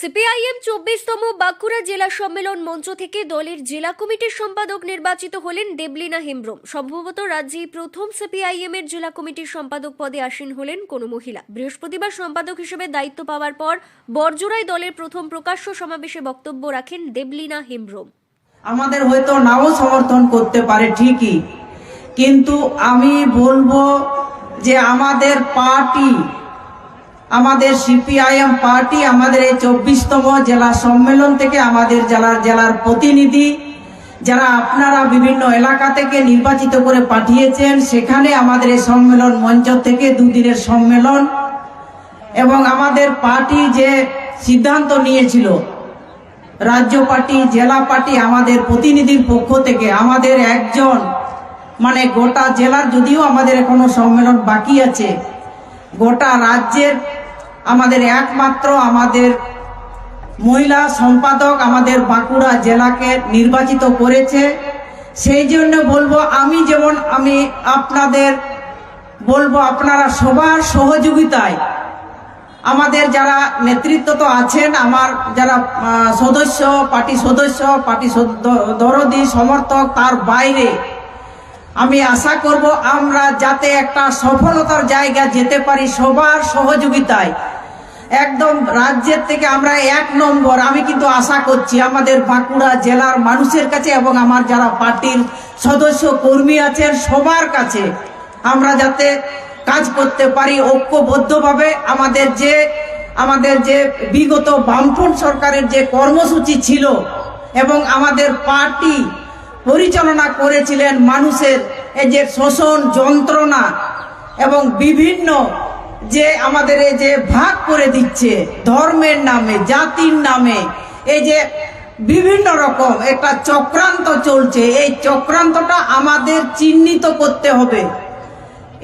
CPIM চব্বিশতম Bankura জেলা সম্মেলন মঞ্চ থেকে দলের জেলা কমিটির সম্পাদক নির্বাচিত হলেন দেবলিনা হেমব্রম। সম্ভবত রাজ্যে প্রথম সিপিআইএম এর জেলা কমিটির সম্পাদক পদে আসীন হলেন কোনো মহিলা। বৃহস্পতিবার সম্পাদক হিসেবে দায়িত্ব পাওয়ার পর বরজোড়ায় দলের প্রথম প্রকাশ্য সমাবেশে বক্তব্য রাখেন দেবলিনা হেমব্রম। আমাদের হয়তো নাও সমর্থন করতে পারে ঠিকই, কিন্তু আমি বলব যে আমাদের পার্টি আমাদের সিপিআইএম পার্টি আমাদের এই চব্বিশতম জেলা সম্মেলন থেকে আমাদের জেলার জেলার প্রতিনিধি, যারা আপনারা বিভিন্ন এলাকা থেকে নির্বাচিত করে পাঠিয়েছেন, সেখানে আমাদের এই সম্মেলন মঞ্চ থেকে দুদিনের সম্মেলন। এবং আমাদের পার্টি যে সিদ্ধান্ত নিয়েছিল, রাজ্য পার্টি, জেলা পার্টি আমাদের প্রতিনিধির পক্ষ থেকে, আমাদের একজন মানে গোটা জেলার যদিও আমাদের এখনও সম্মেলন বাকি আছে গোটা রাজ্যের আমাদের একমাত্র আমাদের মহিলা সম্পাদক আমাদের বাঁকুড়া জেলাকে নির্বাচিত করেছে। সেই জন্য বলব, আমি যেমন, আমি আপনাদের বলব, আপনারা সবার সহযোগিতায় আমাদের যারা নেতৃত্ব তো আছেন, আমার যারা সদস্য, পার্টি সদস্য, পার্টি দরদি, সমর্থক, তার বাইরে আমি আশা করব আমরা যাতে একটা সফলতার জায়গা যেতে পারি সবার সহযোগিতায়। একদম রাজ্যের থেকে আমরা এক নম্বর। আমি কিন্তু আশা করছি আমাদের বাঁকুড়া জেলার মানুষের কাছে এবং আমার যারা পার্টির সদস্য, কর্মী আছেন সবার কাছে আমরা যাতে কাজ করতে পারি ঐক্যবদ্ধভাবে। আমাদের যে আমাদের যে বিগত বামফ্রন্ট সরকারের যে কর্মসূচি ছিল এবং আমাদের পার্টি পরিচালনা করেছিলেন মানুষের এই যে শোষণ যন্ত্রণা এবং বিভিন্ন যে আমাদের এই যে ভাগ করে দিচ্ছে ধর্মের নামে, জাতির নামে, এই যে বিভিন্ন রকম একটা চক্রান্ত চলছে, এই চক্রান্তটা আমাদের চিহ্নিত করতে হবে।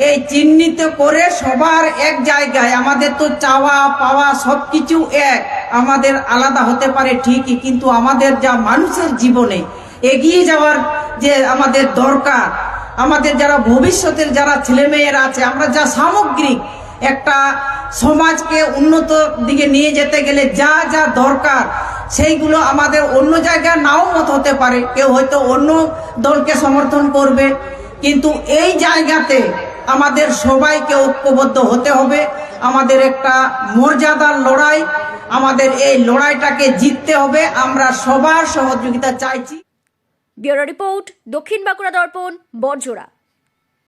এই চিহ্নিত করে সবার এক জায়গায়, আমাদের তো চাওয়া পাওয়া সব কিছু এক, আমাদের আলাদা হতে পারে ঠিকই, কিন্তু আমাদের যা মানুষের জীবনে এগিয়ে যাওয়ার যে আমাদের দরকার, আমাদের যারা ভবিষ্যতের যারা ছেলেমেয়েরা আছে, আমরা যা সামগ্রিক একটা সমাজকে উন্নত দিকে নিয়ে যেতে গেলে যা যা দরকার, সেইগুলো আমাদের অন্য জায়গায় নাও মত হতে পারে। কেউ হয়তো অন্য দলকে সমর্থন করবে, কিন্তু এই জায়গাতে আমাদের সবাইকে ঐক্যবদ্ধ হতে হবে। আমাদের একটা মর্যাদার লড়াই, আমাদের এই লড়াইটাকে জিততে হবে। আমরা সবার সহযোগিতা চাইছি। ব্যুরো রিপোর্ট দক্ষিণ বাঁকুড়া দর্পণ বরজোড়া।